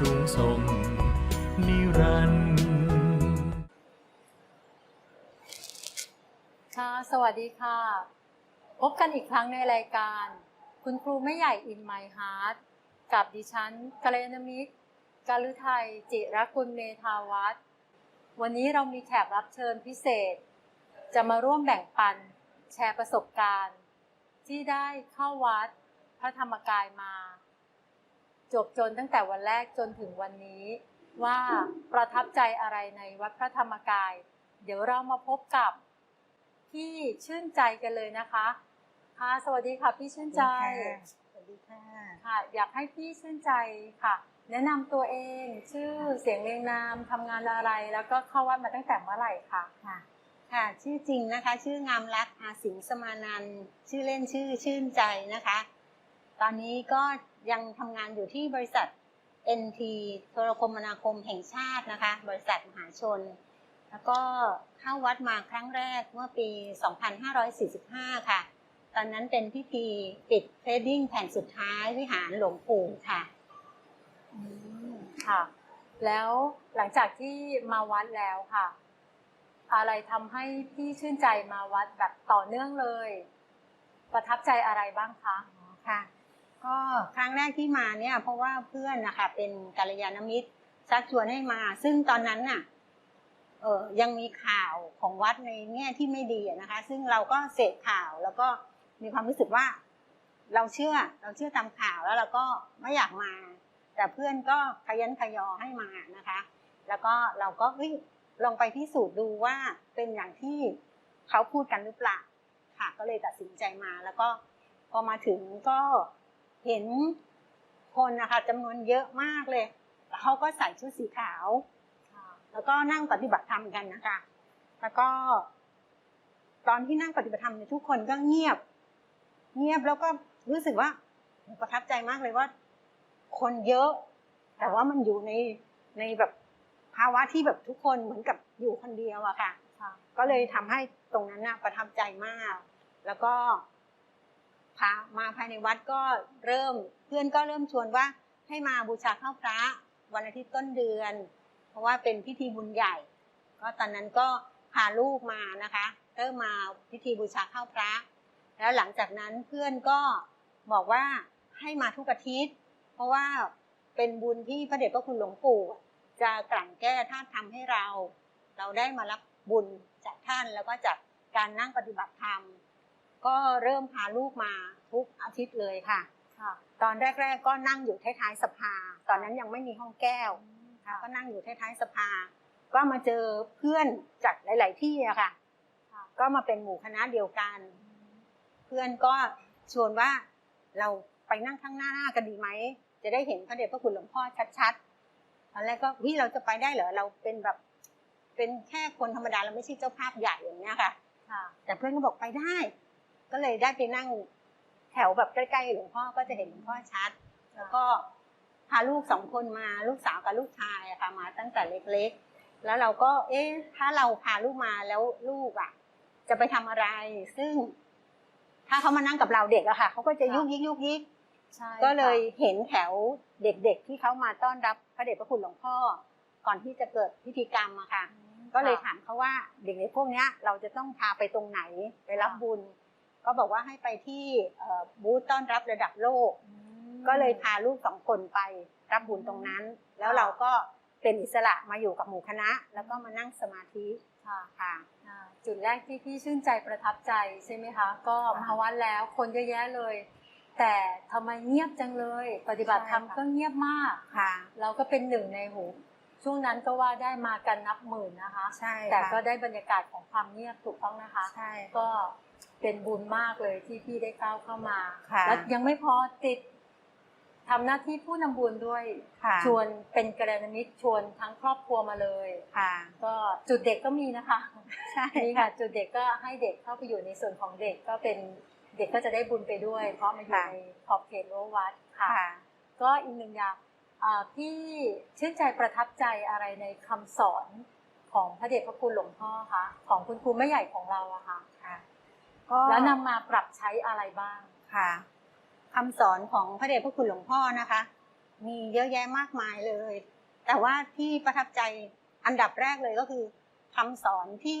สูงส่งนิรันดร์ค่ะ สวัสดีค่ะ พบกันอีกครั้งในรายการ คุณครูไม่ใหญ่ in my heart กับดิฉันกัลยามิตรกาลุไทย จิรกุลเมธาวัฒน์วันนี้เรามีแขกรับเชิญพิเศษ จะมาร่วมแบ่งปันแชร์ประสบการณ์ ที่ได้เข้าวัดพระธรรมกายมา จบจนตั้งแต่วันแรกจนถึงวันนี้ ว่าประทับใจอะไรในวัดพระธรรมกาย เดี๋ยวเรามาพบกับพี่ชื่นใจกันเลยนะคะค่ะสวัสดีค่ะพี่ชื่นใจ สวัสดีค่ะค่ะ อยากให้พี่ชื่นใจค่ะ แนะนำตัวเองชื่อเสียงเรียงนามทำงานอะไร แล้วก็เข้าวัดมาตั้งแต่เมื่อไหร่คะค่ะค่ะชื่อจริงนะคะ ชื่องามรักอาสิงสมานันท์ชื่อเล่นชื่อชื่นใจนะคะ ตอนนี้ก็ยังทำงานอยู่ที่บริษัท NT โทรคมนาคมแห่งชาตินะคะ บริษัทมหาชน แล้วก็เข้าวัดมาครั้งแรกเมื่อปี 2545 ค่ะ ตอนนั้นเป็นพิธีปิดเทรดดิ้งแผ่นสุดท้ายวิหารหลวงปู่ค่ะอืมค่ะ แล้วหลังจากที่มาวัดแล้วค่ะ อะไรทำให้พี่ชื่นใจมาวัดแบบต่อเนื่องเลย ประทับใจอะไรบ้างคะค่ะ ก็ครั้งแรกที่มาเนี่ย เพราะว่าเพื่อนนะคะเป็นกัลยาณมิตรชักชวนให้มา ซึ่งตอนนั้นน่ะเออยังมีข่าวของวัดในแง่ที่ไม่ดีนะคะ ซึ่งเราก็เสพข่าวแล้วก็มีความรู้สึกว่า เราเชื่อเราเชื่อตามข่าวแล้วเราก็ไม่อยากมา แต่เพื่อนก็ขยันขยอให้มานะคะ แล้วก็เราก็เฮ้ยลองไปพิสูจน์ดูว่าเป็นอย่างที่เขาพูดกันหรือเปล่าค่ะก็เลยตัดสินใจมาแล้วก็พอมาถึงก็ เห็นคนนะคะจำนวนเยอะมากเลยแล้วเขาก็ใส่ชุดสีขาว แล้วก็นั่งปฏิบัติธรรมกันนะคะ แล้วก็ ตอนที่นั่งปฏิบัติธรรมเนี่ยทุกคนก็เงียบ เงียบแล้วก็รู้สึกว่าประทับใจมากเลยว่า คนเยอะ แต่ว่ามันอยู่ในในแบบภาวะที่แบบทุกคนเหมือนกับอยู่คนเดียวอะค่ะค่ะก็เลยทำให้ตรงนั้นน่ะประทับใจมาก แล้วก็ พามาภายในวัดก็เริ่มเพื่อนก็เริ่มชวนว่าให้มาบูชาข้าวพระวันอาทิตย์ต้นเดือน เพราะว่าเป็นพิธีบุญใหญ่ ก็ตอนนั้นก็พาลูกมานะคะเริ่มมาพิธีบูชาข้าวพระ แล้วหลังจากนั้นเพื่อนก็บอกว่าให้มาทุกอาทิตย์ เพราะว่าเป็นบุญที่พระเดชพระคุณหลวงปู่ จะกลั่นแก้ธาตุธรรมให้เรา เราได้มารับบุญจากท่านแล้วก็จากการนั่งปฏิบัติธรรม ก็เริ่มพาลูกมาทุกอาทิตย์เลยค่ะ ค่ะ ตอนแรก ๆ ก็นั่งอยู่ท้ายๆสภา ตอนนั้นยังไม่มีห้องแก้วค่ะก็นั่งอยู่ท้ายๆสภา ก็มาเจอเพื่อนจากหลาย ๆ ที่อะค่ะค่ะ ก็มาเป็นหมู่คณะเดียวกัน เพื่อนก็ชวนว่าเราไปนั่งข้างหน้าหน้ากันดีไหม จะได้เห็นพระเดชพระคุณหลวงพ่อชัดๆตอนแรกก็วิเราจะไปได้เหรอเราเป็นแบบ เป็นแค่คนธรรมดาเราไม่ใช่เจ้าภาพใหญ่อย่างเงี้ยค่ะค่ะแต่เพื่อนก็บอกไปได้ ก็เลยได้ไปนั่งแถวแบบใกล้ๆหลวงพ่อก็จะเห็นหลวงพ่อชัด แล้วก็พาลูกสองคนมาลูกสาวกับลูกชายอะค่ะมาตั้งแต่เล็กๆ แล้วเราก็ เอ๊ะ ถ้าเราพาลูกมาแล้วลูกอะจะไปทำอะไร ซึ่ง ถ้าเขามานั่งกับเราเด็กอะค่ะเขาก็จะยุกยิกยุกยิกใช่ก็เลยค่ะเห็นแถวเด็กๆที่เขามาต้อนรับพระเดชพระคุณหลวงพ่อ ก่อนที่จะเกิดพิธีกรรมอะค่ะ ก็เลยถามเขาว่าเด็กๆพวกเนี้ยเราจะต้องพาไปตรงไหนไปรับบุญ ก็บอกว่าให้ไปที่เอ่อบูธต้อนรับระดับโลกอืมก็เลยพาลูกสองคนไปรับบุญตรงนั้น แล้วเราก็เป็นอิสระมาอยู่กับหมู่คณะ แล้วก็มานั่งสมาธิค่ะค่ะอ่าจุดแรกที่พี่ชื่นใจประทับใจใช่ไหมคะ ก็ค่ะมาวัดแล้วคนเยอะแยะเลย แต่ทำไมเงียบจังเลย ปฏิบัติธรรมใช่ค่ะก็เงียบมากค่ะ เราก็เป็นหนึ่งในหูช่วงนั้นก็ว่าได้มากันนับหมื่นนะคะ ใช่แต่ค่ะก็ได้บรรยากาศของความเงียบถูกต้องนะคะ ใช่ก็ เป็นบุญมากเลยที่พี่ได้ก้าวเข้ามาค่ะแล้วยังไม่พอติดทำหน้าที่ผู้นำบุญด้วยค่ะชวนเป็นกระยาณมิตรชวนทั้งครอบครัวมาเลยค่ะก็จุดเด็กก็มีนะคะ ใช่นี่ค่ะ จุดเด็กก็ให้เด็กเข้าไปอยู่ในส่วนของเด็กก็เป็นเด็กก็จะได้บุญไปด้วย เพราะมาอยู่ในขอบเขตรั้ววัดค่ะค่ะก็อีกหนึ่งอย่างอ่าพี่ชื่นใจประทับใจอะไรในคำสอนของพระเดชพระคุณหลวงพ่อคะของคุณครูแม่ใหญ่ของเราอะค่ะค่ะ ก็แล้วนำมาปรับใช้อะไรบ้าง ค่ะคำสอนของพระเดชพระคุณหลวงพ่อนะคะ มีเยอะแยะมากมายเลย แต่ว่าที่ประทับใจอันดับแรกเลยก็คือคำสอนที่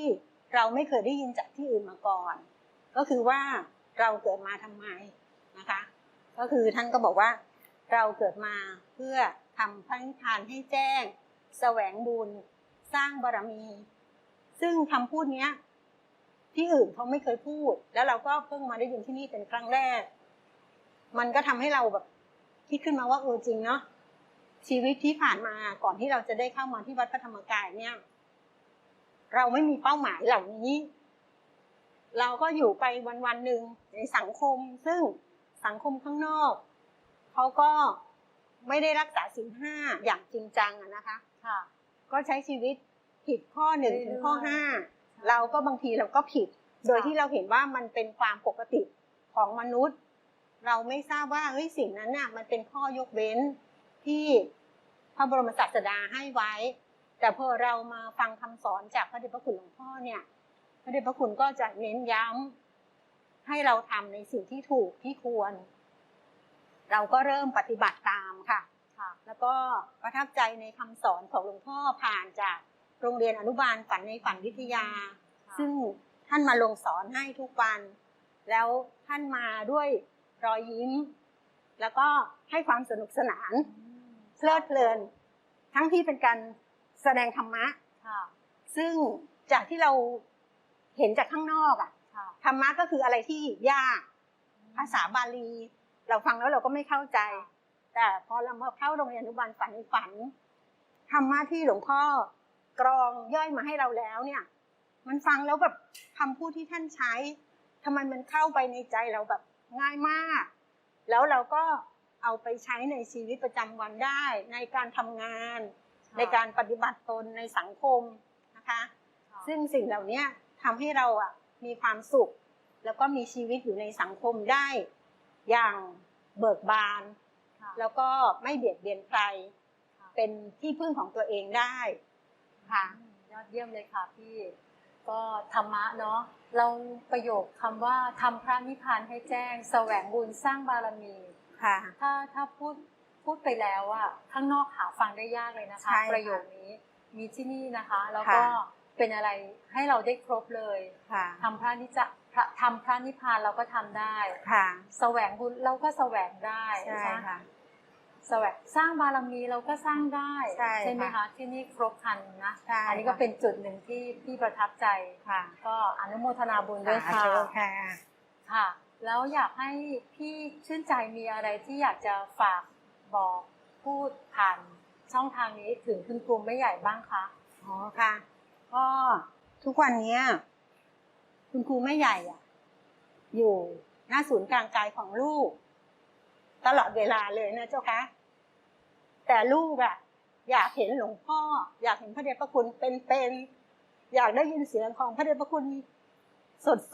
เราไม่เคยได้ยินจากที่อื่นมาก่อน ก็คือว่าเราเกิดมาทำไมนะคะ ก็คือท่านก็บอกว่าเราเกิดมาเพื่อทำพระนิพพานให้แจ้ง แสวงบุญ สร้างบารมี ซึ่งคำพูดเนี้ย ที่อื่นเขาไม่เคยพูด แล้วเราก็เพิ่งมาได้ยินที่นี่เป็นครั้งแรก มันก็ทำให้เราแบบคิดขึ้นมาว่าเออจริงเนาะชีวิตที่ผ่านมาก่อนที่เราจะได้เข้ามาที่วัดพระธรรมกายเนี่ย เราไม่มีเป้าหมายเหล่านี้ เราก็อยู่ไปวันวันๆหนึ่งในสังคม ซึ่งสังคมข้างนอกเขาก็ไม่ได้รักษาศีลห้าอย่างจริงจังอะนะคะ ค่ะ ก็ใช้ชีวิตผิดข้อหนึ่งเรื่อยๆถึงข้อห้า เราก็บางทีเราก็ผิด โดยค่ะที่เราเห็นว่ามันเป็นความปกติของมนุษย์ เราไม่ทราบว่าเฮ้ยสิ่งนั้นน่ะมันเป็นข้อยกเว้นที่พระบรมศาสดาให้ไว้ แต่พอเรามาฟังคำสอนจากพระเดชพระคุณหลวงพ่อเนี่ย พระเดชพระคุณก็จะเน้นย้ำให้เราทำในสิ่งที่ถูกที่ควร เราก็เริ่มปฏิบัติตามค่ะค่ะแล้วก็ประทับใจในคำสอนของหลวงพ่อผ่านจาก โรงเรียนอนุบาลฝันในฝันวิทยาค่ะซึ่งท่านมาลงสอนให้ทุกวัน แล้วท่านมาด้วยรอยยิ้ม แล้วก็ให้ความสนุกสนานอืมเพลิดเพลิน ทั้งที่เป็นการแสดงธรรมะค่ะซึ่งจากที่เราเห็นจากข้างนอกอะค่ะธรรมะก็คืออะไรที่ยากภาษาบาลี เราฟังแล้วเราก็ไม่เข้าใจ แต่พอเรามาเข้าโรงเรียนอนุบาลฝันในฝันธรรมะที่หลวงพ่อ กรองย่อยมาให้เราแล้วเนี่ย มันฟังแล้วแบบคำพูดที่ท่านใช้ทำไมมันเข้าไปในใจเราแบบง่ายมาก แล้วเราก็เอาไปใช้ในชีวิตประจำวันได้ ในการทำงาน ในการปฏิบัติตนในสังคมนะคะค่ะซึ่งสิ่งเหล่านี้ทำให้เราอะมีความสุข แล้วก็มีชีวิตอยู่ในสังคมได้อย่างเบิกบานค่ะแล้วก็ไม่เบียดเบียนใครค่ะเป็นที่พึ่งของตัวเองได้ ค่ะอืมยอดเยี่ยมเลยค่ะพี่ ก็ธรรมะเนาะเราประโยคคำว่าทำพระนิพพานให้แจ้ง แสวงบุญสร้างบารมีค่ะ ถ้าถ้าพูดพูดไปแล้วอะข้างนอกหาฟังได้ยากเลยนะคะใช่ค่ะประโยคนี้มีที่นี่นะคะ แล้วก็ค่ะเป็นอะไรให้เราได้ครบเลยค่ะทำพระนิจพระทำพระนิพพานเราก็ทำได้ค่ะแสวงบุญเราก็แสวงได้ใช่ไหมค่ะแสวงสร้างบารมีเราก็สร้างได้ใช่ไหมค่ะคะที่นี่ครบครันนะใช่อันนี้ก็ค่ะเป็นจุดหนึ่งที่พี่ประทับใจค่ะ ก็อนุโมทนาบุญด้วยสาค่ะธุค่ะค่ะ แล้วอยากให้พี่ชื่นใจมีอะไรที่อยากจะฝากบอกพูดผ่านช่องทางนี้ถึงคุณครูไม่ใหญ่บ้างคะอ๋อค่ะก็ทุกวันเนี้ยคุณครูแม่ใหญ่อะอยู่หน้าศูนย์กลางกายของลูก ตลอดเวลาเลยนะเจ้าคะแต่ลูกอะอยากเห็นหลวงพ่อ อยากเห็นพระเดชพระคุณเป็นๆอยากได้ยินเสียงของพระเดชพระคุณ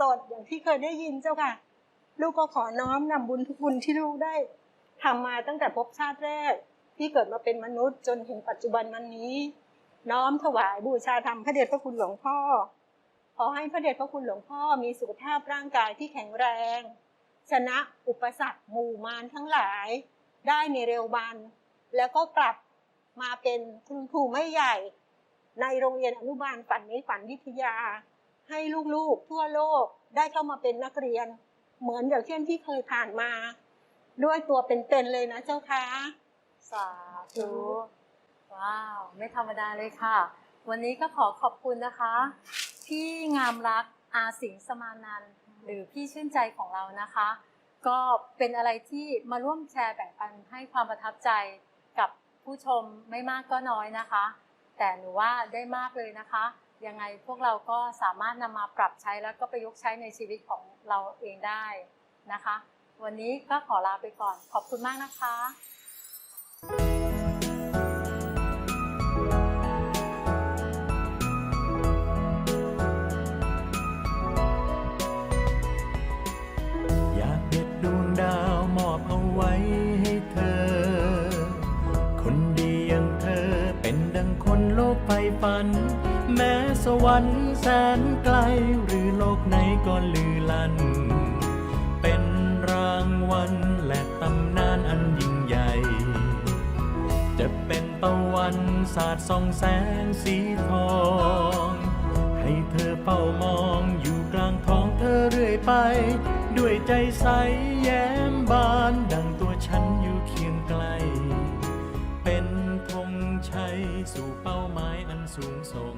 สดๆอย่างที่เคยได้ยินเจ้าค่ะ ลูกก็ขอน้อมนำบุญทุกบุญที่ลูกได้ทำมาตั้งแต่ภพชาติแรก ที่เกิดมาเป็นมนุษย์จนถึงปัจจุบันวันนี้ น้อมถวายบูชาธรรมพระเดชพระคุณหลวงพ่อ ขอให้พระเดชพระคุณหลวงพ่อมีสุขภาพร่างกายที่แข็งแรง ชนะอุปสรรคหมู่มารทั้งหลายได้ในเร็ววันแล้วก็กลับมาเป็นคุณครูไม่ใหญ่ ในโรงเรียนอนุบาลฝันในฝันวิทยา ให้ลูกๆทั่วโลกได้เข้ามาเป็นนักเรียน เหมือนอย่างเช่นที่เคยผ่านมา ด้วยตัวเป็นๆเลยนะเจ้าค่ะสาธุว้าว ไม่ธรรมดาเลยค่ะ วันนี้ก็ขอขอบคุณนะคะ พี่งามรักอาสิงสมานันท์ หรือพี่ชื่นใจของเรานะคะ ก็เป็นอะไรที่มาร่วมแชร์แบ่งปันให้ความประทับใจกับผู้ชมไม่มากก็น้อยนะคะ แต่หนูว่าได้มากเลยนะคะ ยังไงพวกเราก็สามารถนำมาปรับใช้แล้วก็ประยุกต์ใช้ในชีวิตของเราเองได้นะคะ วันนี้ก็ขอลาไปก่อนขอบคุณมากนะคะ สวรรค์แสนไกลหรือโลกไหนก็ลือลัน เป็นรางวัลและตำนานอันยิ่งใหญ่ จะเป็นตะวันสาดส่องแสงสีทอง ให้เธอเฝ้ามองอยู่กลางท้องเธอเรื่อยไป ด้วยใจใสแย้มบานดังตัวฉันอยู่เคียงไกล เป็นธงชัยสู่เป้าหมายอันสูงส่ง